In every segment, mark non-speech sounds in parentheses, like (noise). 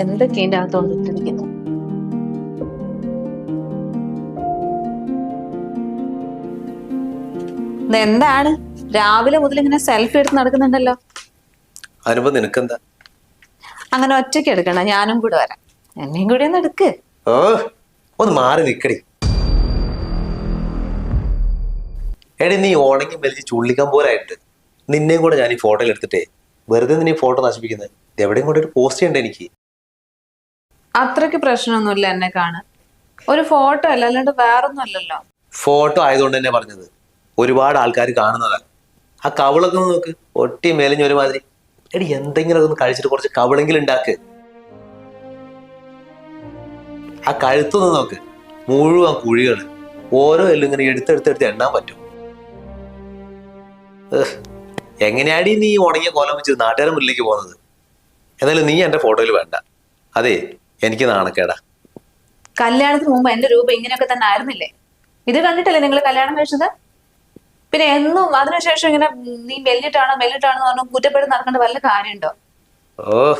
എന്തൊക്കെ ഇട്ടിരിക്കുന്നു എന്താണ്? രാവിലെ മുതൽ ഇങ്ങനെ സെൽഫി എടുത്ത് നടക്കുന്നുണ്ടല്ലോ. നിനക്കെന്താ? അങ്ങനെ ഒറ്റയ്ക്ക് എടുക്കണ ഞാനും കൂടെ വരാം. എന്നെയും കൂടി ഒന്ന് എടുക്ക്. ഓ ഒന്ന് മാറി നിക്കടി. എടി നീ ഉണങ്ങി വലിച്ച് ചുള്ളിക്കാൻ പോലായിട്ട് നിന്നെയും കൂടെ ഞാൻ ഈ ഫോട്ടോയിൽ എടുത്തിട്ടേ വെറുതെ നിന്നെ ഫോട്ടോ നശിപ്പിക്കുന്നത് എവിടെയും കൂടെ ഒരു പോസ്റ്റ് ചെയ്യണ്ട എനിക്ക്? അത്രയ്ക്ക് പ്രശ്നമൊന്നുമില്ല എന്നെ കാണാൻ. ഒരു ഫോട്ടോ അല്ല അല്ലാണ്ട് വേറൊന്നും അല്ലല്ലോ ഫോട്ടോ ആയതുകൊണ്ട് തന്നെ പറഞ്ഞത്. ഒരുപാട് ആൾക്കാർ കാണുന്നതാ. ആ കവിളൊക്കെ ഒന്ന് നോക്ക്. ഒട്ടി മേലിഞ്ഞ ഒരുമാതിരി. എടി എന്തെങ്കിലും ഒന്ന് കഴിച്ചിട്ട് കുറച്ച് കവിളെങ്കിലും ഉണ്ടാക്ക്. ആ കഴുത്തൊന്ന് നോക്ക്. മുഴുവൻ കുഴികൾ ഓരോ എല്ലും ഇങ്ങനെ എടുത്തെടുത്തെടുത്ത് എണ്ണാൻ പറ്റും. എങ്ങനെയാടി നീ ഉണങ്ങിയ കോലം വെച്ച് നാട്ടുകാരൻ മുന്നിലേക്ക് പോകുന്നത്? എന്നാലും നീ എന്റെ ഫോട്ടോയിൽ വേണ്ട. അതെ എനിക്ക് നാണക്കേടാ. കല്യാണത്തിന് മുമ്പ് എന്റെ രൂപം ഇങ്ങനെയൊക്കെ തന്നെ ആയിരുന്നില്ലേ? ഇത് കണ്ടിട്ടല്ലേ നിങ്ങൾ കല്യാണം കഴിച്ചത്? പിന്നെ എന്നും അതിനുശേഷം ഇങ്ങനെ നീ മെല്ലിട്ടാണോ മെല്ലിട്ടാണോ എന്ന് പറഞ്ഞു കുറ്റപ്പെട്ട് നടക്കേണ്ട വല്ല കാര്യമുണ്ടോ? ഓ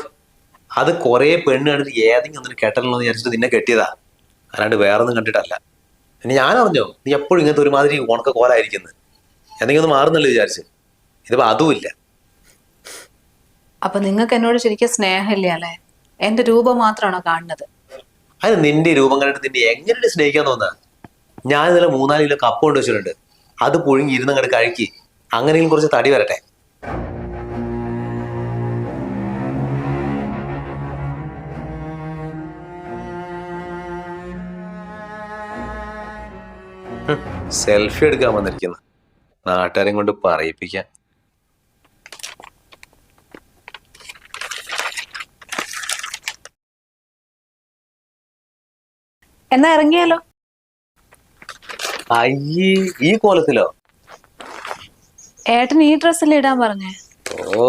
അത് കൊറേ പെണ്ണ് കണ്ടിട്ട് ഏതെങ്കിലും ഒന്നിന് കെട്ടണല്ലോ എന്ന് വിചാരിച്ചിട്ട് നിന്നെ കെട്ടിയതാ. അല്ലാണ്ട് വേറൊന്നും കണ്ടിട്ടല്ല. പിന്നെ ഞാൻ അറിഞ്ഞോ നീ എപ്പോഴും ഇങ്ങനത്തെ ഒരുമാതിരി ഉണക്ക കോലായിരിക്കുന്നത് എന്തെങ്കിലും ഒന്ന് മാറുന്നല്ലേ വിചാരിച്ച്? ഇതിപ്പോ അതുമില്ല അപ്പൊ നിങ്ങൾക്ക് എന്നോട് ശരിക്കും സ്നേഹമില്ല അല്ലേ? എന്റെ രൂപം മാത്രമാണോ കാണുന്നത്? അത് നിന്റെ രൂപം കണ്ടിട്ട് നിന്നെ എങ്ങനെ സ്നേഹിക്കാൻ തോന്നാ ഞാൻ ഇന്നലെ മൂന്നാൽ കിലോ കപ്പ് കൊണ്ട് വെച്ചിട്ടുണ്ട്. അത് പുഴുങ്ങി ഇരുന്ന് അങ്ങോട്ട് കഴുകി അങ്ങനെയും കുറച്ച് തടി വരട്ടെ. സെൽഫി എടുക്കാൻ വന്നിരിക്കുന്നു. നാട്ടുകാരെയും കൊണ്ട് പറയിപ്പിക്കാൻ എന്നാ ഇറങ്ങിയാലോ? അയ്യേ ഈ കോലത്തിലോ? ഏട്ടൻ ഈ ഡ്രസ്സിൽ ഇടാൻ പറഞ്ഞേ? ഓ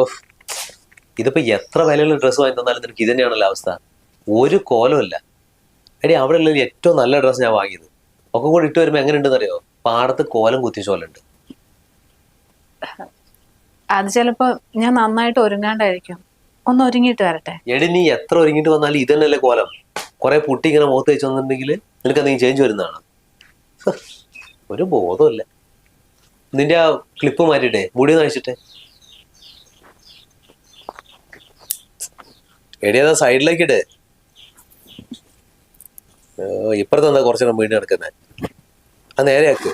ഇതിപ്പോ എത്ര വിലയുള്ള ഡ്രസ്സ് വാങ്ങി തന്നാലും നിനക്ക് ഇത് തന്നെയാണല്ലോ അവസ്ഥ. ഒരു കോലമല്ല എടി അവിടെ ഉള്ള ഏറ്റവും നല്ല ഡ്രസ്സ് ഞാൻ വാങ്ങിയത്. ഒക്കെ കൂടി ഇട്ട് വരുമ്പോ എങ്ങനെ ഉണ്ടെന്ന് അറിയോ പാടത്ത് കോലം കുത്തിച്ച പോലെ ഉണ്ട് അത് ചിലപ്പോ ഞാൻ നന്നായിട്ട് ഒരുങ്ങാണ്ടായിരിക്കും. ഒന്ന് ഒരുങ്ങിയിട്ട് വരട്ടെ. എടി നീ എത്ര ഒരുങ്ങിട്ട് വന്നാലും ഇത് കോലം. കുറെ പുട്ടി ഇങ്ങനെ മുഖത്ത് വെച്ച് വന്നിട്ടുണ്ടെങ്കിൽ നിനക്ക് എന്തെങ്കിലും ചേഞ്ച് വരുന്നതാണ്? ഒരു ബോധമില്ല നിന്റെ ആ ക്ലിപ്പ് മാറ്റിട്ടെ മുടി നയിച്ചിട്ടെ എടി അതാ സൈഡിലേക്ക് ഇട് ഇപ്പുറത്ത് എന്താ നേരം വീണ്ടും കിടക്കുന്നത് ആ നേരെയാക്ക്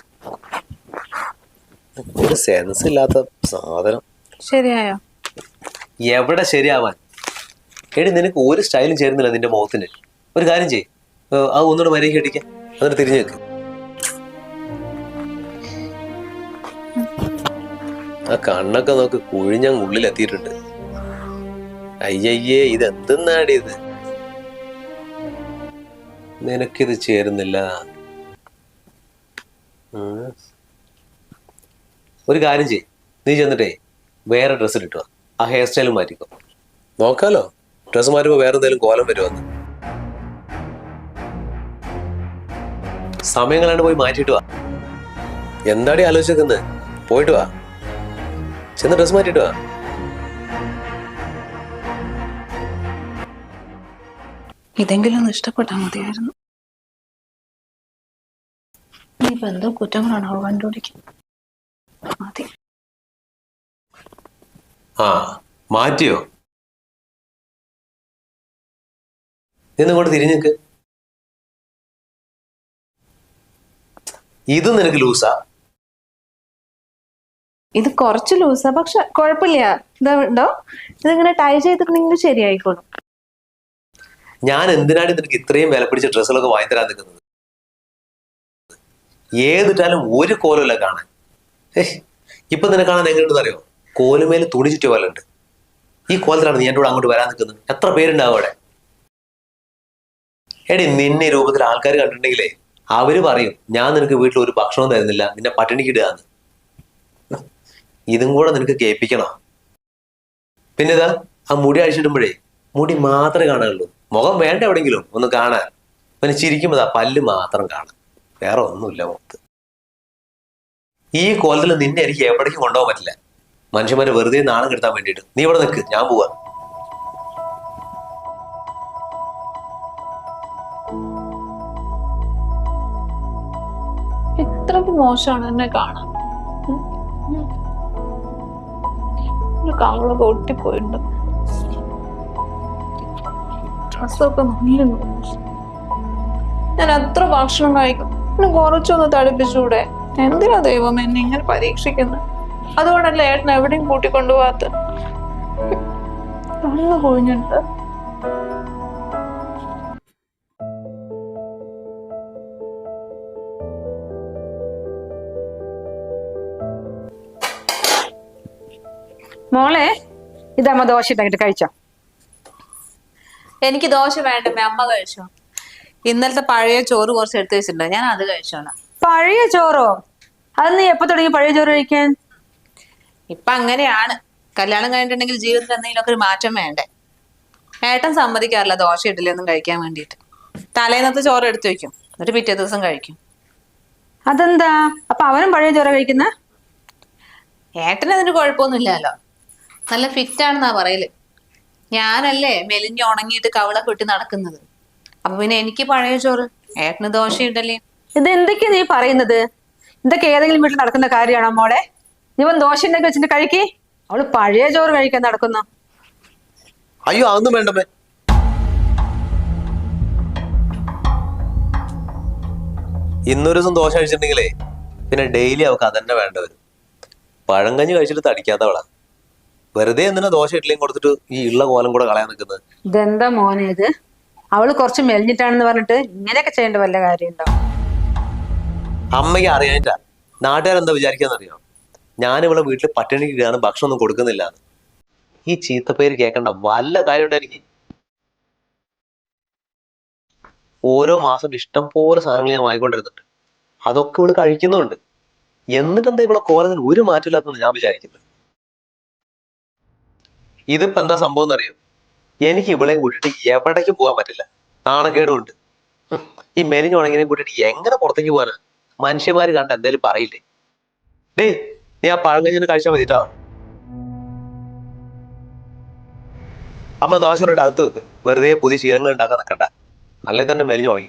ഒരു സെൻസ് ഇല്ലാത്ത സാധനം. ശരിയായോ? എവിടെ ശരിയാവാൻ? എടി നിനക്ക് ഒരു സ്റ്റൈലും ചേരുന്നില്ല നിന്റെ മുഖത്തിന്. ഒരു കാര്യം ചെയ് അത് ആ ഒന്നുകൂടെ മര്യാദയ്ക്ക് അടിക്കാം. എന്നിട്ട് തിരിഞ്ഞു വെക്ക്. ആ കണ്ണൊക്കെ നോക്ക് കുഴിഞ്ഞ ഉള്ളിൽ എത്തിയിട്ടുണ്ട് അയ്യയ്യേ ഇത് എന്തെന്നാടി ഇത്? നിനക്കിത് ചേരുന്നില്ല. ഒരു കാര്യം ചെയ് നീ ചെന്നിട്ടേ വേറെ ഡ്രസ്സ് ആ ഹെയർ സ്റ്റൈലും മാറ്റിക്കോ. നോക്കാലോ. ഡ്രസ്സ് മാറ്റുമ്പോൾ വേറെ എന്തെങ്കിലും കോലം വരുമെന്ന് സമയങ്ങളാണ് പോയി മാറ്റിയിട്ട് വാ. എന്താടി ആലോചിക്കുന്നത് പോയിട്ട് വാ. ചെന്ന് ഡ്രസ് മാറ്റിയിട്ട് വാ. ഇതെങ്കിലും ഒന്ന് ഇഷ്ടപ്പെട്ടാൽ മതിയായിരുന്നു. ഇനിയിപ്പോ എന്തോ കുറ്റങ്ങളാണ് മതി. ആ മാറ്റിയോ? നിന്നിങ്ങോട്ട് തിരിഞ്ഞേക്ക്? ഇത് നിനക്ക് ലൂസാ? ഇത് കുറച്ച് ലൂസാ പക്ഷെ കുഴപ്പമില്ല. ഇതുണ്ടോ ഇതിങ്ങനെ ടൈ ചെയ്തിട്ടുണ്ടെങ്കിൽ ശരിയായിക്കോളും. ഞാൻ എന്തിനാണ് നിനക്ക് ഇത്രയും വില പിടിച്ച ഡ്രസ്സുകളൊക്കെ വാങ്ങി തരാൻ നിൽക്കുന്നത്? ഏതിട്ടാലും ഒരു കോലല്ല കാണാൻ. ഇപ്പൊ നിന്നെ കാണാൻ എങ്ങനെയുണ്ടെന്ന് അറിയോ? കോലുമേൽ തുണി ചുറ്റിയ പോലെ ഉണ്ട് ഈ കോലത്തിലാണ് നീ എന്റെ കൂടെ അങ്ങോട്ട് വരാൻ നിൽക്കുന്നത്. എത്ര പേരുണ്ടാവും അവിടെ? എടി നിന്നെ രൂപത്തിൽ ആൾക്കാർ കണ്ടിട്ടുണ്ടെങ്കിലേ അവർ പറയും ഞാൻ നിനക്ക് വീട്ടിൽ ഒരു ഭക്ഷണം തരുന്നില്ല നിന്നെ പട്ടിണിക്ക് ഇടുകയെന്ന്. ഇതും കൂടെ നിനക്ക് കേൾപ്പിക്കണോ? പിന്നെ ഇതാ ആ മുടി അഴിച്ചിടുമ്പോഴേ മുടി മാത്രമേ കാണാനുള്ളൂ. മുഖം വേണ്ട എവിടെങ്കിലും ഒന്ന് കാണാൻ. പിന്നെ ചിരിക്കുമ്പോൾ ആ പല്ല് മാത്രം കാണാം. വേറെ ഒന്നുമില്ല മുഖത്ത്. ഈ കോലത്തിൽ നിന്നെ എനിക്ക് എവിടേക്കും കൊണ്ടുപോകാൻ പറ്റില്ല. മനുഷ്യന്മാരെ വെറുതെ നാണം കെടുത്താൻ വേണ്ടിയിട്ട്. നീ ഇവിടെ നിൽക്ക് ഞാൻ പോവാ. ഇത്രയ്ക്ക് മോശമാണ് എന്നെ കാണാൻ. കവളൊക്കെ ഒട്ടിപ്പോയിട്ടുണ്ട്. ഡ്രസ്സൊക്കെ നല്ല. ഞാൻ എത്ര ഭക്ഷണം കഴിക്കും. എന്നെ കുറച്ചൊന്ന് തടിപ്പിച്ചൂടെ? എന്തിനാ ദൈവം എന്നെ ഇങ്ങനെ പരീക്ഷിക്കുന്നത് അതുകൊണ്ടല്ലേ ഏട്ടൻ എവിടെയും കൂട്ടിക്കൊണ്ടുപോകാത്ത കണ്ണു കൊഴിഞ്ഞിട്ട് മോളെ ഇതമ്മ ദോശ ഉണ്ടാക്കിട്ട് കഴിച്ചോ? എനിക്ക് ദോശ വേണ്ടമ്മേ അമ്മ കഴിച്ചോ? ഇന്നലത്തെ പഴയ ചോറ് കുറച്ച് എടുത്തു വെച്ചിട്ടുണ്ടോ. ഞാൻ അത് കഴിച്ചോണം പഴയ ചോറോ? അത് നീ എപ്പോ തുടങ്ങി പഴയ ചോറ് കഴിക്കാൻ? ഇപ്പൊ അങ്ങനെയാണ് കല്യാണം കഴിഞ്ഞിട്ടുണ്ടെങ്കിൽ ജീവിതത്തിൽ എന്തെങ്കിലുമൊക്കെ ഒരു മാറ്റം വേണ്ടേ? ഏട്ടൻ സമ്മതിക്കാറില്ല ദോശ ഇഡ്ഡലി ഒന്നും കഴിക്കാൻ വേണ്ടിയിട്ട്. തലേന്നത്ത് ചോറ് എടുത്തു വെക്കും. എന്നിട്ട് പിറ്റേ ദിവസം കഴിക്കും. അതെന്താ? അപ്പൊ അവനും പഴയ ചോറ കഴിക്കുന്ന? ഏട്ടന് അതിന് കുഴപ്പമൊന്നുമില്ലല്ലോ. നല്ല ഫിറ്റ് ആണെന്നാ പറയൽ. ഞാനല്ലേ മെലിഞ്ഞ് ഉണങ്ങിയിട്ട് കവള കൊട്ടി നടക്കുന്നത്. അപ്പൊ പിന്നെ എനിക്ക് പഴയ ചോറ് ഏട്ടന് ദോശ ഇഡ്ഡലി. ഇത് എന്തൊക്കെയാ നീ പറയുന്നത്? ഇതൊക്കെ ഏതെങ്കിലും വീട്ടിൽ നടക്കുന്ന കാര്യമാണോ മോളെ? വന്ന് ദോശ ഉണ്ടാക്കി വെച്ചിട്ട് കഴിക്കി. അവൾ പഴയ ചോറ് കഴിക്കാൻ നടക്കുന്നു. അയ്യോ അതൊന്നും വേണ്ടമ്മേ ഇന്നൊരു ദിവസം ദോശ കഴിച്ചിട്ടുണ്ടെങ്കിലേ പിന്നെ ഡെയിലി അവൾക്ക് അതന്നെ വേണ്ട വരും. പഴങ്കഞ്ഞി കഴിച്ചിട്ട് തടിക്കാത്തവളാ. വെറുതെ എന്തിനാ ദോശ ഇഡ്ലിയും കൊടുത്തിട്ട് ഈ ഉള്ള കോലം കൂടെ കളയാൻ നിൽക്കുന്നത്? ഇതെന്താ മോനെ ഇത്? അവൾ കുറച്ച് മെലിഞ്ഞിട്ടാണെന്ന് പറഞ്ഞിട്ട് ഇങ്ങനെയൊക്കെ ചെയ്യേണ്ട വല്ല കാര്യമുണ്ടോ? അമ്മയ്ക്ക് അറിയാനില്ല നാട്ടുകാരെന്താ വിചാരിക്കാന്നറിയോ? ഞാൻ ഇവിടെ വീട്ടിൽ പട്ടിണിക്ക് ഇടാണ് ഭക്ഷണം ഒന്നും കൊടുക്കുന്നില്ല. ഈ ചീത്തപ്പേര് കേൾക്കണ്ട വല്ല കാര്യമുണ്ട് എനിക്ക്. ഓരോ മാസം ഇഷ്ടം പോലെ സാധനങ്ങൾ ഞാൻ വാങ്ങിക്കൊണ്ടിരുന്നുണ്ട്. അതൊക്കെ ഇവിടെ കഴിക്കുന്നുണ്ട്. എന്നിട്ടെന്താ ഇവിടെ കോലത്തിന് ഒരു മാറ്റമില്ലാത്തെന്ന് ഞാൻ വിചാരിക്കുന്നത് ഇതിപ്പോ എന്താ സംഭവം എന്നറിയോ? എനിക്ക് ഇവിടെ കൂട്ടിട്ട് എവിടേക്ക് പോകാൻ പറ്റില്ല. നാണക്കേടുമുണ്ട്. ഹും, ഈ മെലിഞ്ഞുണങ്ങിനെ കൂട്ടിയിട്ട് എങ്ങനെ പുറത്തേക്ക് പോകാനാ? മനുഷ്യന്മാര് കണ്ട എന്തേലും പറയില്ലേ? ഡേയ് നീ ആ പഴം കഴിഞ്ഞിട്ട് കഴിച്ചാൽ മതിട്ടോ. അമ്മ ദോശയുടെ അടുത്ത് വെറുതെ പുതിയ ശീലങ്ങൾ ഉണ്ടാക്കാൻ നിൽക്കണ്ട അല്ലെ തന്നെ മെലിഞ്ഞു പോയി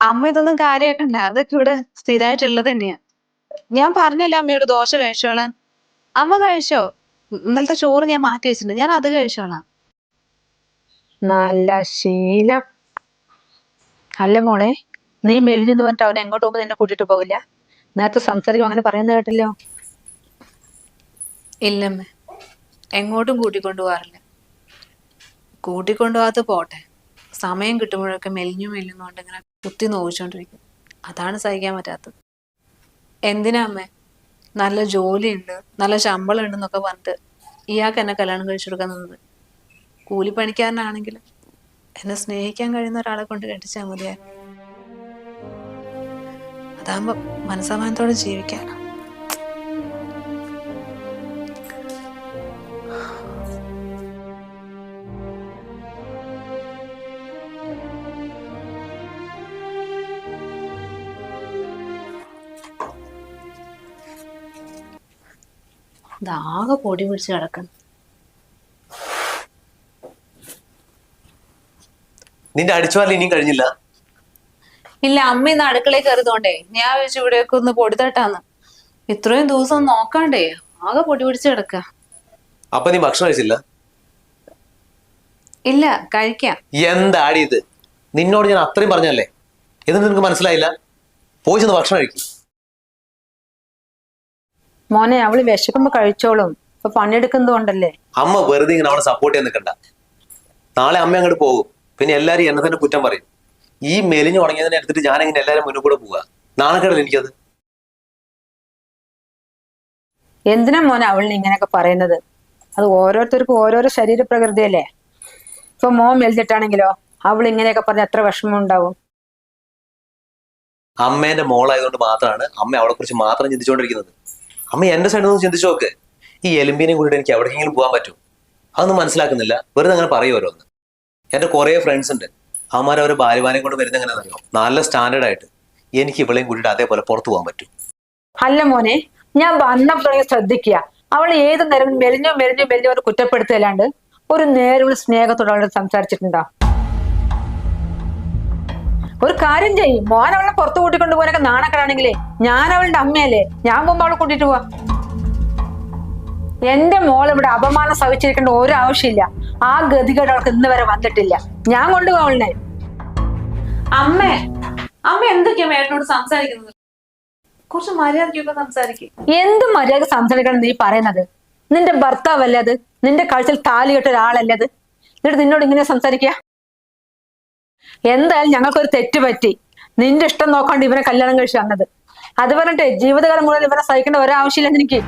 അമ്മ ഇതൊന്നും കാര്യമാക്കണ്ട അതൊക്കെ ഇവിടെ സ്ഥിരമായിട്ടുള്ളത് തന്നെയാ. ഞാൻ പറഞ്ഞല്ലോ അമ്മയോട് ദോശ കഴിച്ചോളാൻ? അമ്മ കഴിച്ചോ? ഇന്നലത്തെ ചോറ് ഞാൻ മാറ്റി വെച്ചിട്ടുണ്ട്. ഞാൻ അത് കഴിച്ചോളാം. നല്ല ശീലം. അല്ല മോളെ നീ മെലിഞ്ഞെന്ന് പറഞ്ഞിട്ട് അവനെ എങ്ങോട്ട് പോകുമ്പോൾ കൂട്ടിട്ട് പോകില്ല നേരത്തെ സംസാരിക്കും അങ്ങനെ പറയുന്ന കേട്ടല്ലോ? ഇല്ലമ്മേ എങ്ങോട്ടും കൂട്ടിക്കൊണ്ടു പോകാറില്ല കൂട്ടിക്കൊണ്ടുപോകാത്ത പോട്ടെ. സമയം കിട്ടുമ്പോഴൊക്കെ മെലിഞ്ഞു മെലിഞ്ഞുകൊണ്ട് ഇങ്ങനെ കുത്തി നോവിച്ചോണ്ടിരിക്കും. അതാണ് സഹിക്കാൻ പറ്റാത്തത്. എന്തിനാ അമ്മേ? നല്ല ജോലിയുണ്ട് നല്ല ശമ്പളം ഉണ്ടെന്നൊക്കെ പറഞ്ഞിട്ട് ഇയാൾക്ക് എന്നെ കല്യാണം കഴിച്ചു കൊടുക്കാൻ നിന്നത്. കൂലിപ്പണിക്കാരനാണെങ്കിൽ എന്നെ സ്നേഹിക്കാൻ കഴിയുന്ന ഒരാളെ കൊണ്ട് കെട്ടിച്ചാൽ മതിയായി അതാകുമ്പോ മനസ്സമാനത്തോടെ ജീവിക്കാൻ ആകെ പൊടി പിടിച്ച് കിടക്കണം നിന്റെ അടിച്ചുവാരിൽ ഇനിയും കഴിഞ്ഞില്ല? ഇല്ല അമ്മ ഇന്ന് അടുക്കളയിൽ കയറിയതുകൊണ്ടേ ഞാൻ വെച്ച് ഇവിടെയൊക്കെ ഒന്ന് പൊടി തട്ടാന്ന് ഇത്രയും ദിവസം നോക്കാണ്ടേ ആകെ പൊടി പിടിച്ച് കിടക്ക. അപ്പൊ നീ ഭക്ഷണം കഴിച്ചില്ല? ഇല്ല കഴിക്കാം. എന്താടി ഇത്? നിന്നോട് ഞാൻ അത്രയും പറഞ്ഞല്ലേ എന്നിട്ട് നിനക്ക് മനസ്സിലായില്ല? പോയി ചെന്ന് ഭക്ഷണം കഴിക്കും. മോനെ അവൾ വിശക്കുമ്പോ കഴിച്ചോളും. ഇപ്പൊ പണിയെടുക്കുന്നതുകൊണ്ടല്ലേ? അമ്മ വെറുതെ ഇങ്ങനെ അവളെ സപ്പോർട്ട് ചെയ്യാൻ നിൽക്കണ്ട നാളെ അമ്മ അങ്ങോട്ട് പോകും. പിന്നെ എല്ലാരും എന്നെ തന്നെ കുറ്റം പറയും. ഈ മെലിഞ്ഞു ഉണങ്ങിയതിനെ എടുത്തിട്ട് ഞാൻ എങ്ങനെ എല്ലാരും മുന്നിൽ കൂടെ പോവുക നാണക്കേടല്ല എനിക്കത്? എന്തിനാ മോനെ അവൾ ഇങ്ങനെയൊക്കെ പറയുന്നത്? അത് ഓരോരുത്തർക്കും ഓരോരോ ശരീരപ്രകൃതിയല്ലേ? ഇപ്പൊ മോൻ മെലിഞ്ഞിട്ടാണെങ്കിലോ അവൾ ഇങ്ങനെയൊക്കെ പറഞ്ഞ എത്ര വിഷമം ഉണ്ടാവും? അമ്മേന്റെ മോളായതുകൊണ്ട് മാത്രമാണ് അമ്മ അവളെ കുറിച്ച് മാത്രം ചിന്തിച്ചുകൊണ്ടിരിക്കുന്നത്. അമ്മ എന്റെ സൈഡിൽ നിന്ന് ചിന്തിച്ചു നോക്ക്. ഈ എലുമ്പിനെയും കൂടി എനിക്ക് എവിടെയെങ്കിലും പോകാൻ പറ്റും അതൊന്നും മനസ്സിലാക്കുന്നില്ല. വെറുതെ അങ്ങനെ പറയും ഓരോന്ന്. എന്റെ കുറേ ഫ്രണ്ട്സ് ഉണ്ട്. അവന്മാർ അവർ ഭാര്യമാരെ കൊണ്ട് വരുന്ന എങ്ങനെ അറിയോ നല്ല സ്റ്റാൻഡേർഡ് ആയിട്ട് എനിക്ക് ഇവളെയും കൂട്ടിയിട്ട് അതേപോലെ പുറത്തു പോകാൻ പറ്റും. അല്ല മോനെ ഞാൻ വന്നപ്പോൾ ശ്രദ്ധിക്കുക. അവൾ ഏത് നേരം മെലിഞ്ഞോ മെലിഞ്ഞോ മെലിഞ്ഞോ ഒരു കുറ്റപ്പെടുത്തല്ലാണ്ട് ഒരു നേരമുള്ള സ്നേഹത്തോടെ അവളോട് സംസാരിച്ചിട്ടുണ്ടോ? ഒരു കാര്യം ചെയ്യും. മോൻ അവളെ പുറത്തു കൂട്ടിക്കൊണ്ട് പോകാനൊക്കെ നാണക്കടാണെങ്കിലേ ഞാൻ അവളുടെ അമ്മയല്ലേ? ഞാൻ പോകുമ്പോ അവളെ കൂട്ടിയിട്ട് പോവാ. എന്റെ മോൾ ഇവിടെ അപമാനം സഹിച്ചിരിക്കേണ്ട ഒരു ആവശ്യമില്ല. ആ ഗതികേട് അവൾക്ക് ഇന്ന് വരെ വന്നിട്ടില്ല. ഞാൻ കൊണ്ടുപോകാം അവളിനെ. അമ്മേ അമ്മ എന്തൊക്കെയാ മേട്ടനോട് സംസാരിക്കുന്നത്? കുറച്ച് മര്യാദയ്ക്കൊക്കെ സംസാരിക്കും. എന്ത് മര്യാദ സംസാരിക്കണം നീ പറയുന്നത്? നിന്റെ ഭർത്താവല്ലേ അത്? നിന്റെ കഴിച്ചിൽ താലി കെട്ട ഒരാളല്ലേ അത്? എന്നിട്ട് നിന്നോട് ഇങ്ങനെ സംസാരിക്കുക എന്തായാലും ഞങ്ങൾക്കൊരു തെറ്റ് പറ്റി. നിന്റെ ഇഷ്ടം നോക്കാണ്ട് ഇവനെ കല്യാണം കഴിച്ച് വന്നത് അത് പറഞ്ഞിട്ട് ജീവിതകാലം മുഴുവൻ ഇവനെ സഹിക്കേണ്ട ഒരാവശ്യമില്ല എനിക്ക്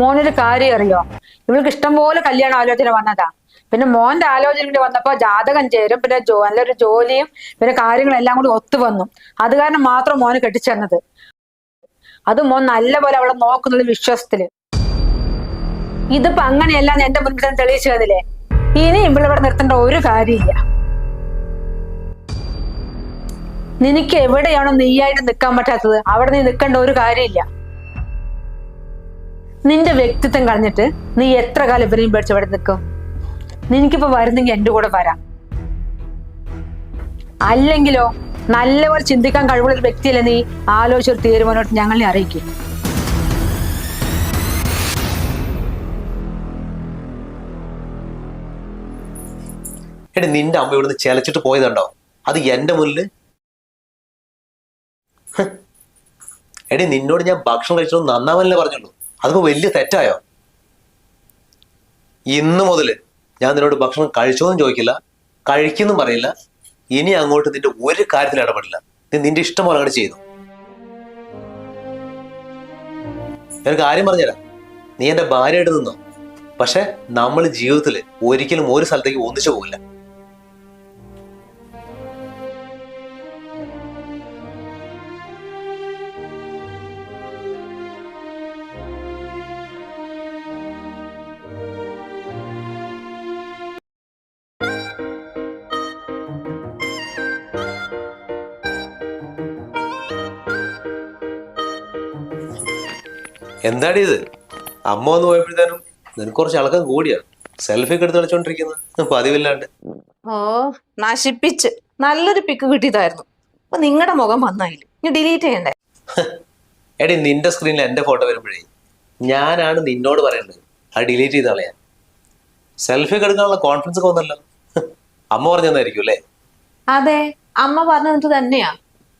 മോനൊരു കാര്യം അറിയോ? ഇവൾക്ക് ഇഷ്ടം പോലെ കല്യാണ ആലോചന വന്നതാ. പിന്നെ മോന്റെ ആലോചന കൂടി വന്നപ്പോ ജാതകം ചേരും പിന്നെ ജോ നല്ലൊരു ജോലിയും പിന്നെ കാര്യങ്ങളെല്ലാം കൂടി ഒത്തു വന്നു. അത് കാരണം മാത്രം മോന് കെട്ടിച്ചെന്നത്. അത് മോൻ നല്ലപോലെ അവളെ നോക്കുന്നത് വിശ്വാസത്തിൽ. ഇതിപ്പോ അങ്ങനെയല്ല എന്റെ മുൻപിൽ തെളിയിച്ചു തന്നില്ലേ? ഇനി ഇവിടെ നിർത്തേണ്ട ഒരു കാര്യമില്ല. നിനക്ക് എവിടെയാണോ നീയായിട്ട് നിൽക്കാൻ പറ്റാത്തത് അവിടെ നീ നിൽക്കേണ്ട ഒരു കാര്യമില്ല. നിന്റെ വ്യക്തിത്വം കളഞ്ഞിട്ട് നീ എത്ര കാലം ഇവരെയും പേടിച്ച് ഇവിടെ നിൽക്കും? നിനക്കിപ്പോ വരുന്നെങ്കിൽ എന്റെ കൂടെ വരാം. അല്ലെങ്കിലോ നല്ലപോലെ ചിന്തിക്കാൻ കഴിവുള്ള ഒരു വ്യക്തിയല്ലേ നീ? ആലോചിച്ചൊരു തീരുമാനമായിട്ട് ഞങ്ങളെ അറിയിക്കും. എടി നിന്റെ അമ്മ ഇവിടുന്ന് ചെലച്ചിട്ട് പോയതുണ്ടോ? അത് എന്റെ മുന്നിൽ? എടി നിന്നോട് ഞാൻ ഭക്ഷണം കഴിച്ചത് നന്നാവല്ലേ പറഞ്ഞുള്ളൂ. അതിപ്പോ വലിയ തെറ്റായോ? ഇന്ന് മുതൽ ഞാൻ നിന്നോട് ഭക്ഷണം കഴിച്ചോന്നും ചോദിക്കില്ല കഴിക്കുന്നും പറയില്ല ഇനി അങ്ങോട്ട് നിന്റെ ഒരു കാര്യത്തിൽ ഇടപെടില്ല. നീ നിന്റെ ഇഷ്ടം പോലെ അങ്ങോട്ട് ചെയ്തു. ഞാൻ കാര്യം പറഞ്ഞുതരാം. നീ എന്റെ ഭാര്യയായിട്ട് നിന്നോ. പക്ഷെ നമ്മൾ ജീവിതത്തിൽ ഒരിക്കലും ഒരു സ്ഥലത്തേക്ക് ഒന്നിച്ചു പോകില്ല എന്താടി ഇത്? അമ്മ വന്ന് പോയപ്പോഴത്തേനും നിനക്ക് കുറച്ച് ഇളക്കം കൂടിയാ. സെൽഫി ഒക്കെ എടുത്ത് കളിച്ചോണ്ടിരിക്കുന്നത് പതിവില്ലാണ്ട്. ഓ നശിപ്പിച്ച്. നല്ലൊരു പിക്ക് കിട്ടിയതായിരുന്നു. അപ്പൊ നിങ്ങളുടെ മുഖം വന്നായില്ല? ഇനി ഡിലീറ്റ് ചെയ്യണ്ടേ? (laughs) എടി നിന്റെ സ്ക്രീനിൽ എന്റെ ഫോട്ടോ വരുമ്പോഴേ ഞാനാണ് നിന്നോട് പറയേണ്ടത്. അത് ഡിലീറ്റ് ചെയ്ത് കളയാൻ സെൽഫി ഒക്കെ എടുക്കാനുള്ള കോൺഫിഡൻസ് ഒക്കെ വന്നല്ലോ. (laughs) അമ്മ പറഞ്ഞതായിരിക്കും അല്ലേ? അതെ അമ്മ പറഞ്ഞത് തന്നെയാ.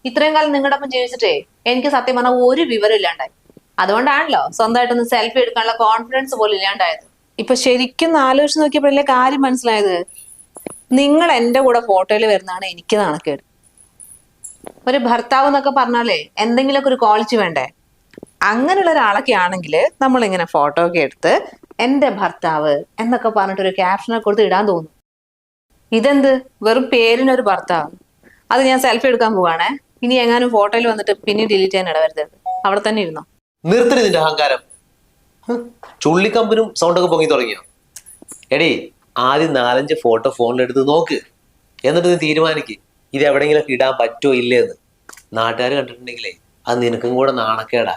ഇത്രയും കാലം നിങ്ങളുടെ ഒപ്പം ജീവിച്ചിട്ടേ എനിക്ക് സത്യം പറഞ്ഞ ഒരു വിവരം ഇല്ലാണ്ടായി. അതുകൊണ്ടാണല്ലോ സ്വന്തമായിട്ടൊന്ന് സെൽഫി എടുക്കാനുള്ള കോൺഫിഡൻസ് പോലും ഇല്ലാണ്ടായത്. ഇപ്പൊ ശരിക്കും ആലോചിച്ച് നോക്കിയപ്പോഴല്ലേ കാര്യം മനസ്സിലായത്? നിങ്ങൾ എന്റെ കൂടെ ഫോട്ടോയിൽ വരുന്നതാണ് എനിക്ക് നാണക്കേട്. ഒരു ഭർത്താവ് എന്നൊക്കെ പറഞ്ഞാലേ എന്തെങ്കിലുമൊക്കെ ഒരു ക്വാളിറ്റി വേണ്ടേ? അങ്ങനെയുള്ള ഒരാളൊക്കെ ആണെങ്കിൽ നമ്മൾ ഇങ്ങനെ ഫോട്ടോ ഒക്കെ എടുത്ത് എന്റെ ഭർത്താവ് എന്നൊക്കെ പറഞ്ഞിട്ട് ഒരു ക്യാപ്ഷനൊക്കെ കൊടുത്ത് ഇടാൻ തോന്നും. ഇതെന്ത്? വെറും പേരിനൊരു ഭർത്താവ്. അത് ഞാൻ സെൽഫി എടുക്കാൻ പോവാണേ. ഇനി എങ്ങാനും ഫോട്ടോയിൽ വന്നിട്ട് പിന്നെ ഡിലീറ്റ് ചെയ്യാൻ ഇടവരുത്. അവിടെ തന്നെ ഇരുന്നോ? നിർത്തണി നിന്റെ അഹങ്കാരം. ചുള്ളിക്കമ്പനും സൗണ്ടൊക്കെ പൊങ്ങി തുടങ്ങിയോ? എടി ആദ്യം നാലഞ്ച് ഫോട്ടോ ഫോണിലെടുത്ത് നോക്ക്. എന്നിട്ട് നീ തീരുമാനിക്ക് ഇത് എവിടെങ്കിലും ഇടാൻ പറ്റുമോ ഇല്ലേന്ന്. നാട്ടുകാർ കണ്ടിട്ടുണ്ടെങ്കിലേ അത് നിനക്കും കൂടെ നാണക്കേടാ.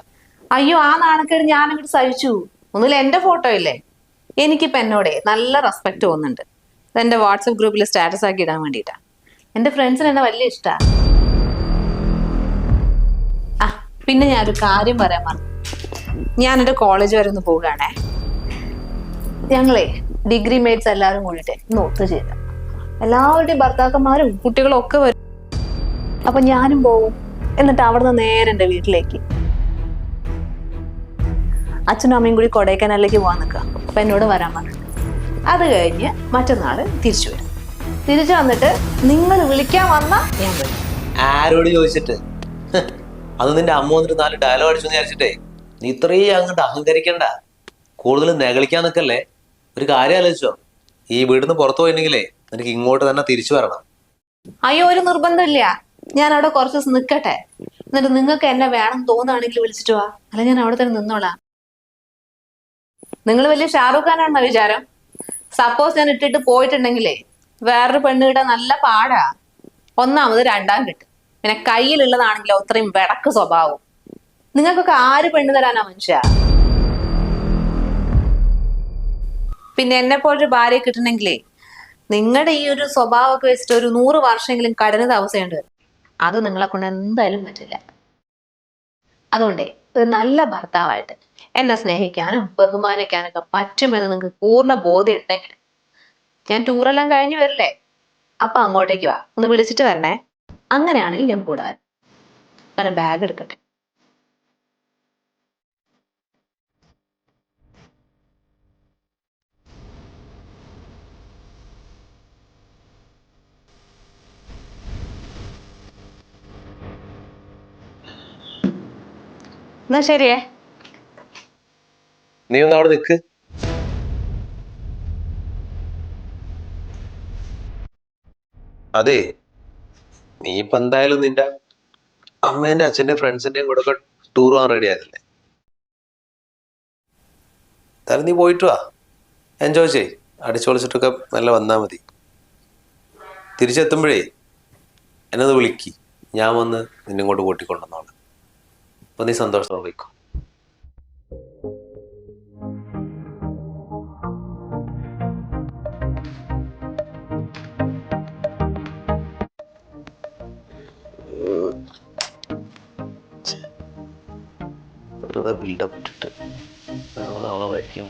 അയ്യോ ആ നാണക്കേട് ഞാൻ അങ്ങോട്ട് സഹിച്ചു. ഒന്നുമില്ല എന്റെ ഫോട്ടോ ഇല്ലേ? എനിക്കിപ്പോ എന്നോടെ നല്ല റെസ്പെക്ട് തോന്നുന്നുണ്ട്. എന്റെ വാട്സപ്പ് ഗ്രൂപ്പിൽ സ്റ്റാറ്റസ് ആക്കി ഇടാൻ വേണ്ടിട്ടാ എന്റെ ഫ്രണ്ട്സിന് എന്നെ വലിയ ഇഷ്ടാ. ആ പിന്നെ ഞാനൊരു കാര്യം പറയാൻ മറന്നു. എന്റെ കോളേജ് വരെ ഒന്ന് പോവുകയാണേ. ഞങ്ങളെ ഡിഗ്രി മേറ്റ്സ് എല്ലാവരും കൂടിയിട്ട് ഒന്ന് ചെയ്ത എല്ലാവരുടെയും ഭർത്താക്കന്മാരും കുട്ടികളും ഒക്കെ വരും. അപ്പൊ ഞാനും പോവും. എന്നിട്ട് അവിടുന്ന് നേരെ എന്റെ വീട്ടിലേക്ക്. അച്ഛനും അമ്മയും കൂടി കൊടൈക്കനാലിലേക്ക് പോകാൻ നിൽക്കുക. അപ്പൊ എന്നോട് വരാൻ പറഞ്ഞു. അത് കഴിഞ്ഞ് മറ്റന്നാൾ തിരിച്ചു വരും. തിരിച്ചു വന്നിട്ട് നിങ്ങൾ വിളിക്കാൻ വന്ന ഞാൻ വരും. ആരോട് ചോദിച്ചിട്ട്? അത് നിന്റെ അമ്മ വന്നിട്ട് നാല് ഡയലോഗ് അടിച്ചു വിചാരിച്ചിട്ടേ. നീ ഇത്രയും അങ്ങോട്ട് അഹങ്കരിക്കണ്ട. കൂടുതൽ നെകളിക്കാൻ നിൽക്കല്ലേ? ഒരു കാര്യം ആലോചിച്ചോ. ഈ വീടിന്ന് പുറത്തു പോയിട്ടുണ്ടെങ്കിലേ നിനക്ക് ഇങ്ങോട്ട് തന്നെ തിരിച്ചു വരണം. അയ്യോ ഒരു നിർബന്ധമില്ല. ഞാൻ അവിടെ കുറച്ച് ദിവസം നിൽക്കട്ടെ. എന്നിട്ട് നിങ്ങൾക്ക് എന്നെ വേണം തോന്നുകയാണെങ്കിൽ വിളിച്ചിട്ട് വാ. അല്ല ഞാൻ അവിടെ തന്നെ നിന്നോളാം. നിങ്ങൾ വലിയ ഷാറൂഖ് ഖാനാണെന്ന വിചാരം? സപ്പോസ് ഞാൻ ഇട്ടിട്ട് പോയിട്ടുണ്ടെങ്കിലേ വേറൊരു പെണ്ണ് കിട്ടാൻ നല്ല പാടാ. ഒന്നാമത് രണ്ടാം കിട്ടും. പിന്നെ കയ്യിലുള്ളതാണെങ്കിലോ അത്രയും വിടക്ക് സ്വഭാവം. നിങ്ങൾക്കൊക്കെ ആര് പെണ്ണ് തരാനാ മനുഷ്യ? പിന്നെ എന്നെ പോലൊരു ഭാര്യ കിട്ടണമെങ്കിലേ നിങ്ങളുടെ ഈ ഒരു സ്വഭാവമൊക്കെ വെച്ചിട്ട് ഒരു നൂറ് വർഷമെങ്കിലും കടന്നു താമസിക്കേണ്ടി വരും. അത് നിങ്ങളെ കൊണ്ട് എന്തായാലും പറ്റില്ല. അതുകൊണ്ടേ ഒരു നല്ല ഭർത്താവായിട്ട് എന്നെ സ്നേഹിക്കാനും ബഹുമാനിക്കാനൊക്കെ പറ്റുമെന്ന് നിങ്ങൾക്ക് പൂർണ ബോധ്യം ഉണ്ടെങ്കിൽ ഞാൻ ടൂറെല്ലാം കഴിഞ്ഞു വരില്ലേ? അപ്പൊ അങ്ങോട്ടേക്ക് വാ. ഒന്ന് വിളിച്ചിട്ട് വരണേ. അങ്ങനെയാണെങ്കിൽ ഞാൻ കൂടാൻ ബാഗ് എടുക്കട്ടെ. എന്നാ ശരിയേ. നീ ഒന്ന് അവിടെ നിൽക്ക് അതെ നീ ഇപ്പൊ എന്തായാലും നിന്റെ അമ്മേന്റെ അച്ഛന്റെ ഫ്രണ്ട്സിന്റെയും കൂടെ ഒക്കെ ടൂർ പോകാൻ റെഡി ആയതല്ലേ? എന്തായാലും നീ പോയിട്ട് വാ. എൻജോയ് ചെയ് അടിച്ചൊളിച്ചിട്ടൊക്കെ നല്ല വന്നാ മതി. തിരിച്ചെത്തുമ്പോഴേ എന്നത് വിളിക്ക്. ഞാൻ വന്ന് നിന്നെ ഇങ്ങോട്ട് കൂട്ടിക്കൊണ്ടുവന്നോളാം. അപ്പൊ നീ സന്തോഷത്തോടെ പോയിക്കോ ബിൽഡപ്പ് ഇട്ടിട്ട് അവളെ വയ്ക്കും